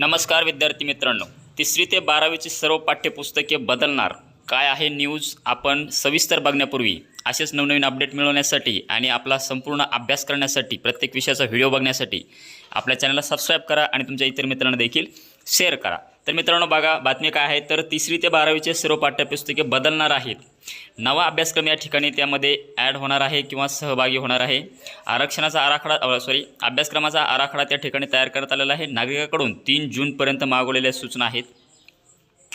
नमस्कार विद्यार्थी मित्रांनो. तिसरी ते बारावीची सर्व पाठ्यपुस्तके बदलणार. काय आहे न्यूज आपण सविस्तर बघण्यापूर्वी असेच नवनवीन अपडेट मिळवण्यासाठी आणि आपला संपूर्ण अभ्यास करण्यासाठी प्रत्येक विषयाचा व्हिडिओ बघण्यासाठी आपल्या चॅनलला सबस्क्राईब करा आणि तुमच्या इतर मित्रांना देखील शेअर करा. तर मित्रांनो बघा बातमी काय आहे तर तिसरी ते बारावीचे सर्व पाठ्यपुस्तके बदलणार आहेत. नवा अभ्यासक्रम या ठिकाणी त्यामध्ये ॲड होणार आहे किंवा सहभागी होणार आहे. आरक्षणाचा आराखडा सॉरी अभ्यासक्रमाचा आराखडा त्या ठिकाणी तयार करण्यात आलेला आहे. नागरिकाकडून तीन जूनपर्यंत मागवलेल्या सूचना आहेत.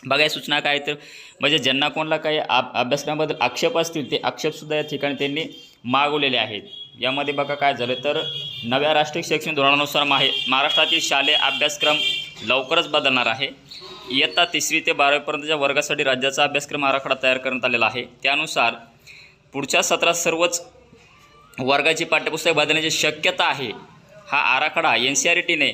बघा या सूचना काय तर म्हणजे ज्यांना कोणाला काही अभ्यासक्रमाबद्दल आक्षेप असतील ते आक्षेपसुद्धा या ठिकाणी त्यांनी मागवलेले आहेत. यामध्ये बघा काय झालं? तर नव्या राष्ट्रीय शैक्षणिक धोरणानुसार माहे महाराष्ट्रातील शालेय अभ्यासक्रम लवकरच बदलणार आहे. इयत्ता तिसरी ते बारावीपर्यंतच्या वर्गासाठी राज्याचा अभ्यासक्रम आराखडा तयार करण्यात आलेला आहे. त्यानुसार पुढच्या सत्रात सर्वच वर्गाची पाठ्यपुस्तके बदलण्याची शक्यता आहे. हा आराखडा एन सी आर टीने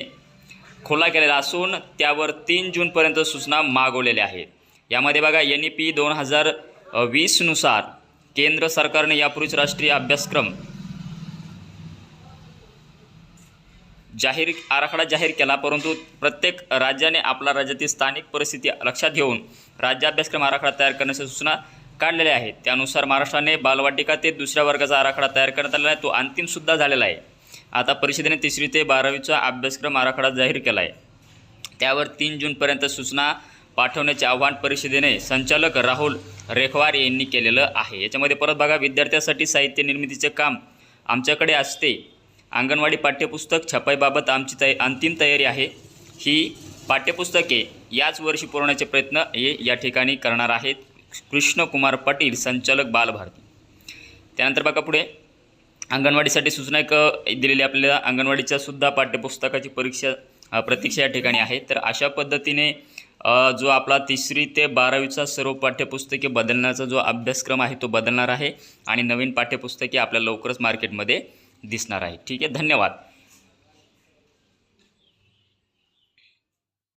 खुला केलेला असून त्यावर तीन जूनपर्यंत सूचना मागवलेल्या आहेत. यामध्ये बघा एन ई पी दोन हजार वीसनुसार केंद्र सरकारने यापूर्वीच राष्ट्रीय अभ्यासक्रम जाहीर आराखडा जाहीर केला परंतु प्रत्येक राज्याने आपला राज्यातील स्थानिक परिस्थिती लक्षात घेऊन राज्य अभ्यासक्रम आराखडा तयार करण्याच्या सूचना काढलेल्या आहेत. त्यानुसार महाराष्ट्राने बालवाटिका ते दुसऱ्या वर्गाचा आराखडा तयार करण्यात आलेला आहे. तो अंतिमसुद्धा झालेला आहे. आता परिषदेने तिसरी ते बारावीचा अभ्यासक्रम आराखडा जाहीर केला आहे त्यावर तीन जूनपर्यंत सूचना पाठवण्याचे आव्हान परिषदेने संचालक राहुल रेखवार यांनी केलेलं आहे. याच्यामध्ये परत बघा विद्यार्थ्यांसाठी साहित्य निर्मितीचे काम आमच्याकडे असते. अंगणवाडी पाठ्यपुस्तक छपाईबाबत आमची तय अंतिम तयारी आहे. ही पाठ्यपुस्तके याच वर्षी पुरवण्याचे प्रयत्न हे या ठिकाणी करणार आहेत कृष्णकुमार पाटील संचालक बालभारती. त्यानंतर बघा पुढे. अंगणवाडीसाठी सूचना एक दिलेली आपल्याला अंगणवाडीच्या सुद्धा पाठ्यपुस्तकाची परीक्षा प्रतीक्षा या ठिकाणी आहे तर अशा पद्धतीने जो आपला तिसरी ते बारावीचा सर्व पाठ्यपुस्तके बदलण्याचा जो अभ्यासक्रम आहे तो बदलणार आहे आणि नवीन पाठ्यपुस्तके आपल्या लवकरच मार्केटमध्ये दिसणार आहे. ठीक आहे धन्यवाद.